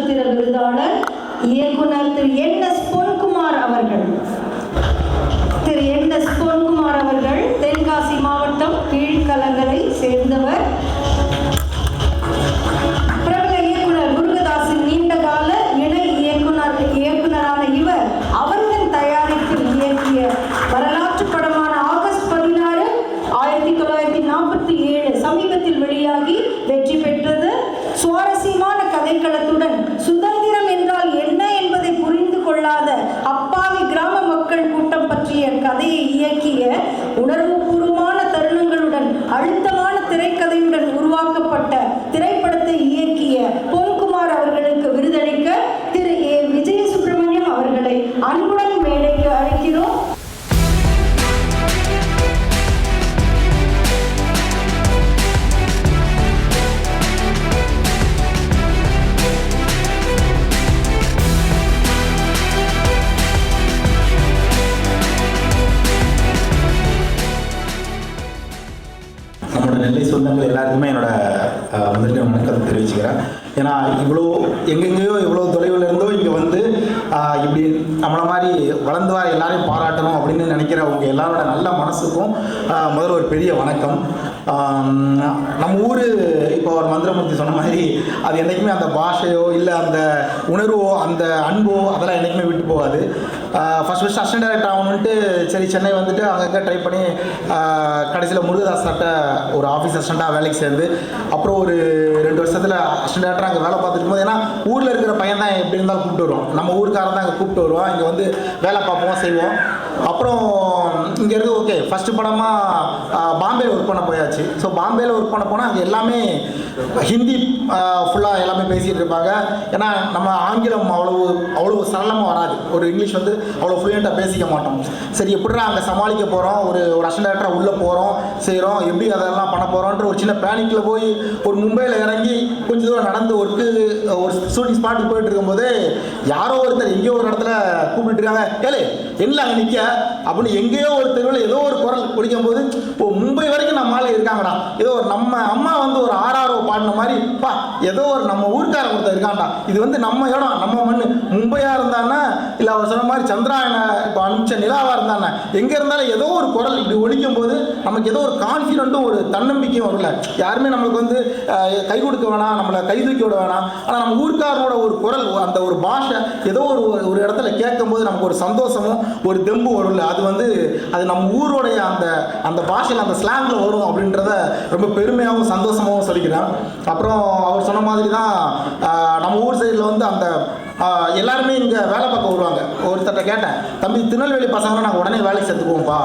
நெல்லை நட்சத்திர விருதாளர் இயக்குனர் திரு N S Ponkumar அவர்கள். உணர்வு நெல்லை எல்லாருக்குமே என்னோட வந்துட்டு முதல்ல வணக்கத்தை தெரிவிச்சுக்கிறேன். ஏன்னா இவ்வளோ எங்கெங்கேயோ இவ்வளோ தொலைவில் இருந்தோ இங்கே வந்து இப்படி நம்மளை மாதிரி வளர்ந்து வர எல்லாரையும் பாராட்டணும் அப்படின்னு நினைக்கிற அவங்க எல்லாரோட நல்ல மனசுக்கும் முதல்ல ஒரு பெரிய வணக்கம். நம்ம ஊர் இப்போ ஒரு மந்திரமூர்த்தி சொன்ன மாதிரி அது என்றைக்குமே அந்த பாஷையோ இல்லை அந்த உணர்வோ அந்த அன்போ அதெல்லாம் என்றைக்குமே விட்டு போகாது. ஃபஸ்ட் ஃபஸ்ட் அசிஸ்டன்ட் டேரக்டர் ஆகணுன்ட்டு சரி சென்னை வந்துட்டு அங்கங்கே ட்ரை பண்ணி கடைசியில் முருகதாஸ் சார்ட்ட ஒரு ஆஃபீஸ் அசிஸ்டண்ட்டாக வேலைக்கு சேர்ந்து அப்புறம் ஒரு ரெண்டு வருஷத்தில் அசிஸ்டன்ட் டேரக்டர் அங்கே வேலை பார்த்துட்டு போது ஏன்னா ஊரில் இருக்கிற பையன் தான் எப்படி இருந்தாலும் கூப்பிட்டு வருவோம் நம்ம ஊருக்காரன் தான் அங்கே கூப்பிட்டு வருவோம் இங்கே வந்து வேலை பார்ப்போம் செய்வோம். அப்புறம் இங்கே இருக்க ஓகே ஃபஸ்ட்டு படமாக பாம்பேல ஒர்க் பண்ண போயாச்சு. ஸோ பாம்பேயில் ஒர்க் பண்ண போனால் அங்கே எல்லாமே ஹிந்தி ஃபுல்லாக எல்லாமே பேசிகிட்டு இருப்பாங்க. ஏன்னா நம்ம ஆங்கிலம் அவ்வளவு அவ்வளோ சரளமாக வராது. ஒரு இங்கிலீஷ் வந்து அவ்வளோ ஃப்ளூயண்ட்டாக பேசிக்க மாட்டோம். சரி எப்படின்னா அங்கே சமாளிக்க போகிறோம் ஒரு ஒரு அசிஸ்டன்ட் உள்ளே போகிறோம் செய்கிறோம் எப்படி அதெல்லாம் பண்ண போகிறோன்ற ஒரு சின்ன பேனிக்கில் போய் ஒரு மும்பையில் இறங்கி கொஞ்சம் தூரம் நடந்து ஒர்க்கு ஒரு ஷூட்டிங் ஸ்பாட்டுக்கு போயிட்டு இருக்கும்போது யாரோ ஒருத்தர் எங்கேயோ ஒரு இடத்துல கூப்பிட்டு இருக்காங்க. ஏலே என்ன அங்கே நிற்க அப்படின்னு எங்கேயோ ஒரு தெருவில் ஏதோ ஒரு குரல் குடிக்கும் போது மும்பை வரைக்கும் மாதிரி இருக்காங்கடா. ஏதோ ஒரு நம்ம அம்மா வந்து ஒரு ஆறாரோ பாடின மாதிரி பா ஏதோ ஒரு நம்ம ஊருக்கார ஒருத்தர் இருக்கான்டா. இது வந்து நம்ம இடம் நம்ம மண்ணு. மும்பையாக இருந்தானே இல்லை அவர் சொன்ன மாதிரி சந்திராயன இப்போ அனுப்பிச்ச நிலாவாக இருந்தானே? எங்கே இருந்தாலும் ஏதோ ஒரு குரல் இப்படி ஒழிக்கும் போது நமக்கு ஏதோ ஒரு கான்ஃபிடென்ட்டும் ஒரு தன்னம்பிக்கையும் வரும்ல. யாருமே நம்மளுக்கு வந்து கை கொடுக்க வேணாம் நம்மளை கை தூக்கி விட வேணாம். ஆனால் நம்ம ஊர்க்காரனோட ஒரு குரல் அந்த ஒரு பாஷை ஏதோ ஒரு ஒரு இடத்துல கேட்கும்போது நமக்கு ஒரு சந்தோஷமும் ஒரு தெம்பு வரும்ல. அது வந்து அது நம்ம ஊரோடைய அந்த அந்த பாஷையில் அந்த ஸ்லாங்கில் வரும் அப்படின்றத ரொம்ப பெருமையாகவும் சந்தோஷமாகவும் சொல்லிக்கிறேன் அப்புறம் அவர் சொன்ன மாதிரி தான் நம்ம ஊர் சைடில் வந்து அந்த எல்லாருமே இங்கே வேலை பார்க்க வருவாங்க. ஒருத்தட்ட கேட்டேன் தம்பி திருநெல்வேலி பசங்களை நாங்கள் உடனே வேலைக்கு சேர்த்துக்குவோம்ப்பா.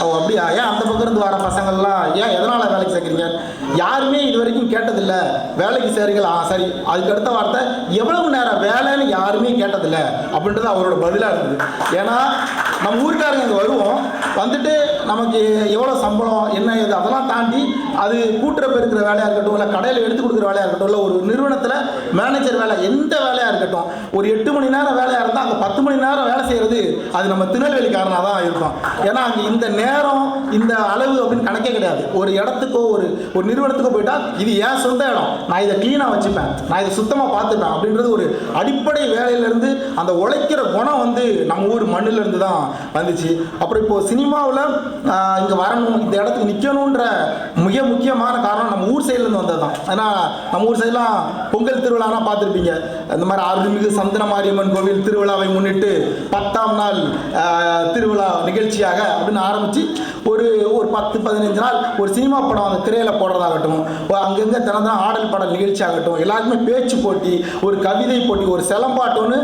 அவங்க அப்படியா? ஏன் அந்த பக்கம் இருந்து வர பசங்கள்லாம் ஏன் எதனால் வேலைக்கு சேர்க்குறீங்க? யாருமே இது வரைக்கும் கேட்டதில்ல. வேலைக்கு சேருங்களா. ஆ சரி. அதுக்கு அடுத்த வார்த்தை எவ்வளவு நேரம் வேலைன்னு யாருமே கேட்டதில்லை. அப்படின்றது அவரோட பதிலாக இருந்தது. ஏன்னா நம்ம ஊருக்காரங்க இங்கே வருவோம் வந்துட்டு நமக்கு எவ்வளோ சம்பளம் என்ன இது அதெல்லாம் தாண்டி அது கூட்டுற இருக்கிற வேலையாக இருக்கட்டும் இல்லை கடையில் எடுத்து கொடுக்குற வேலையாக இருக்கட்டும் இல்லை ஒரு நிறுவனத்தில் மேனேஜர் வேலை எந்த வேலையாக இருக்கட்டும் ஒரு எட்டு மணி நேரம் வேலையாக இருந்தால் அங்கே பத்து மணி நேரம் வேலை செய்கிறது அது நம்ம திருநெல்வேலிக்காரனாக தான் இருக்கும். ஏன்னா அங்கே இந்த நேரம் இந்த அளவு அப்படின்னு கணக்கே கிடையாது. ஒரு இடத்துக்கோ ஒரு ஒரு நிறுவனத்துக்கோ போயிட்டால் இது ஏன் சொந்த இடம். நான் இதை க்ளீனாக வச்சுப்பேன். நான் இதை சுத்தமாக பார்த்துப்பேன் அப்படின்றது ஒரு அடிப்படை வேலையிலேருந்து அந்த உழைக்கிற குணம் வந்து நம்ம ஊர் மண்ணிலேருந்து தான் வந்துச்சு. அப்புறம் இப்போது சினிமாவில் இங்கே வரணும் இந்த இடத்துக்கு நிற்கணுன்ற மிக முக்கியமான காரணம் நம்ம ஊர் சைட்லேருந்து வந்தது தான் ஏன்னா நம்ம ஊர் சைட்லாம் பொங்கல் திருவிழாலாம் பார்த்துருப்பீங்க. இந்த மாதிரி அருள்மிகு சந்திரமாரியம்மன் கோவில் திருவிழாவை முன்னிட்டு பத்தாம் நாள் திருவிழா நிகழ்ச்சியாக அப்படின்னு ஆரம்பித்து ஒரு ஒரு பத்து பதினஞ்சு நாள் ஒரு சினிமா படம் அந்த திரையில் போடுறதாகட்டும் அங்கங்கே தினம் தினம் ஆடல் பாடல் நிகழ்ச்சி ஆகட்டும் எல்லாருக்குமே பேச்சு போட்டி ஒரு கவிதை போட்டி ஒரு சிலம்பாட்டம்னு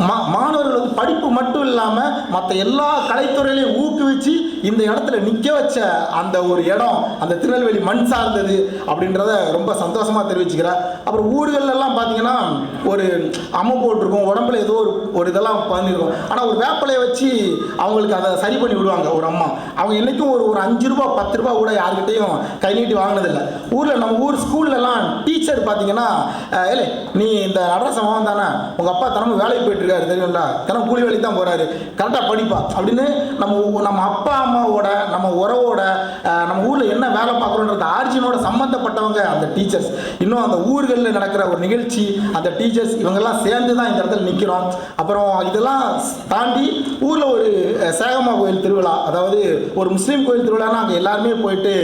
மா மாணவர்கள் வந்து படிப்பு மட்டும் இல்லாமல் மற்ற எல்லா கலைத்துறையிலையும் ஊக்குவிச்சு இந்த இடத்துல நிற்க வச்ச அந்த ஒரு இடம் அந்த திருநெல்வேலி மண் சார்ந்தது அப்படின்றத ரொம்ப சந்தோஷமாக தெரிவிச்சுக்கிறார் அப்புறம் ஊர்கள்ல பார்த்தீங்கன்னா ஒரு அம்மை போட்டிருக்கும் உடம்புல ஏதோ ஒரு ஒரு இதெல்லாம் பண்ணியிருக்கும் ஆனால் ஒரு வேப்பிலையை வச்சு அவங்களுக்கு அதை சரி பண்ணி விடுவாங்க ஒரு அம்மா. அவங்க என்றைக்கும் ஒரு ஒரு அஞ்சு ரூபா பத்து ரூபா கூட யாருக்கிட்டையும் கை நீட்டி வாங்கினதில்லை. ஊரில் நம்ம ஊர் ஸ்கூல் டீச்சர் பார்த்தீங்கன்னா இல்லை நீ இந்த நடன மகன் தானே? உங்கள் அப்பா தினமும் வேலைக்கு போயிட்டு இருக்காரு தெரியும்ல? தினம் கூலி வேலைக்கு தான் போகிறாரு கரெக்டாக படிப்பா. அப்படின்னு நம்ம நம்ம அப்பா அம்மாவோட நம்ம உறவோட நம்ம ஊரில் என்ன வேலை பார்க்குறோன்றது ஆர்ஜினோட சம்மந்தப்பட்டவங்க அந்த டீச்சர்ஸ். இன்னும் அந்த ஊர்களில் நடக்கிற ஒரு நிகழ்ச்சி அந்த டீச்சர்ஸ் இவங்கெல்லாம் சேர்ந்து தான் இந்த இடத்துல நிற்கிறோம் அப்புறம் இதெல்லாம் தாண்டி ஊரில் ஒரு சேகமா கோயில் திருவிழா அதாவது ஒரு முஸ்லீம் கோயில் திருவிழானா அங்கே எல்லாருமே போயிட்டு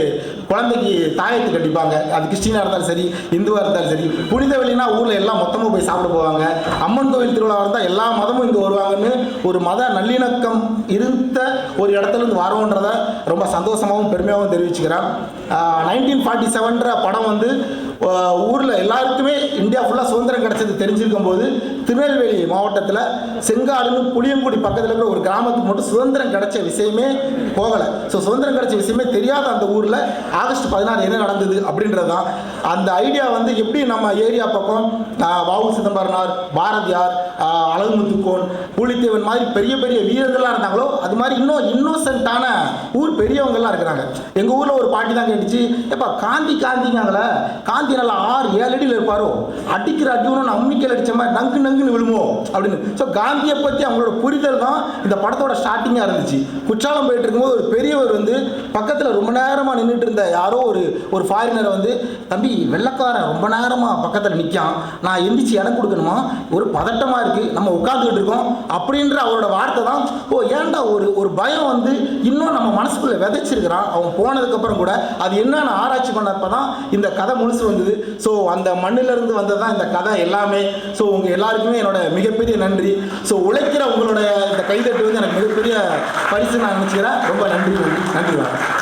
குழந்தைக்கு தாயத்து கட்டிப்பாங்க. அது கிறிஸ்டினாக இருந்தாலும் சரி இந்து எதுவாக இருந்தாலும் சரி புனித வெளினா ஊரில் எல்லாம் மொத்தமாக போய் சாப்பிட போவாங்க. அம்மன் கோவில் திருவிழா இருந்தால் எல்லா மதமும் இங்கே வருவாங்கன்னு ஒரு மத நல்லிணக்கம் இருந்த ஒரு இடத்துலேருந்து வரோன்றத ரொம்ப சந்தோஷமாகவும் பெருமையாகவும் தெரிவிச்சுக்கிறேன். நைன்டீன் ஃபார்ட்டி செவன்ற படம் வந்து ஊரில் எல்லாருக்குமே இந்தியா ஃபுல்லாக சுதந்திரம் கிடச்சது தெரிஞ்சிருக்கும் போது திருநெல்வேலி மாவட்டத்தில் செங்காடுன்னு புளியங்குடி பக்கத்தில் இருக்கிற ஒரு கிராமத்துக்கு மட்டும் சுதந்திரம் கிடச்ச விஷயமே போகலை. ஸோ சுதந்திரம் கிடச்ச விஷயமே தெரியாத அந்த ஊரில் ஆகஸ்ட் பதினாறு என்ன நடந்தது அப்படின்றது தான் அந்த ஐடியா வந்து எப்படி நம்ம ஏரியா பக்கம் வாவு சிதம்பரனார் பாரதியார் அழகுமுத்துக்கோன் பூலித்தேவன் மாதிரி பெரிய பெரிய வீரர்கள்லாம் இருந்தாங்களோ அது மாதிரி இன்னும் இன்னோசென்ட்டான ஊர் பெரியவங்கள்லாம் இருக்கிறாங்க. எங்கள் ஊரில் ஒரு பாட்டி தான் கேட்டுச்சு ஏப்பா காந்தி காந்திங்காங்களே காந்தி நல்லா ஆறு ஏழு அடியில் இருப்பாரோ? அடிக்கிற அடி நம்பிக்கையில் அம்மிக்கல் மாதிரி நங்கு நங்குன்னு விழுமோ? அப்படின்னு. ஸோ காந்தியை பற்றி அவங்களோட புரிதல் தான் இந்த படத்தோட ஸ்டார்டிங்காக இருந்துச்சு. குற்றாலம் போயிட்டு இருக்கும்போது ஒரு பெரியவர் வந்து பக்கத்தில் ரொம்ப நேரமாக நின்றுட்டு இருந்த யாரோ ஒரு ஒரு ஃபாரினரை வந்து தம்பி வெள்ளக்காரன் ரொம்ப நேரமாக பக்கத்தில் நிற்கான் நான் எந்திரிச்சு இடம் கொடுக்கணுமா? ஒரு பதட்டமாக இருக்குது நம்ம உட்காந்துக்கிட்டு இருக்கோம் அப்படின்ற அவரோட வார்த்தை தான் ஓ ஏன்டா ஒரு ஒரு பயம் வந்து இன்னும் நம்ம மனசுக்குள்ளே விதைச்சிருக்கிறான்? அவன் போனதுக்கப்புறம் கூட அது என்னென்னு ஆராய்ச்சி பண்ணப்போ தான் இந்த கதை முழுசு வந்தது. ஸோ அந்த மண்ணிலிருந்து வந்தது தான் இந்த கதை எல்லாமே. ஸோ உங்கள் எல்லாருக்குமே என்னோட மிகப்பெரிய நன்றி. ஸோ உழைக்கிற உங்களோட இந்த கைதட்டு வந்து எனக்கு மிகப்பெரிய பரிசு நான் நினச்சிக்கிறேன். ரொம்ப நன்றி நன்றி நன்றி வணக்கம்.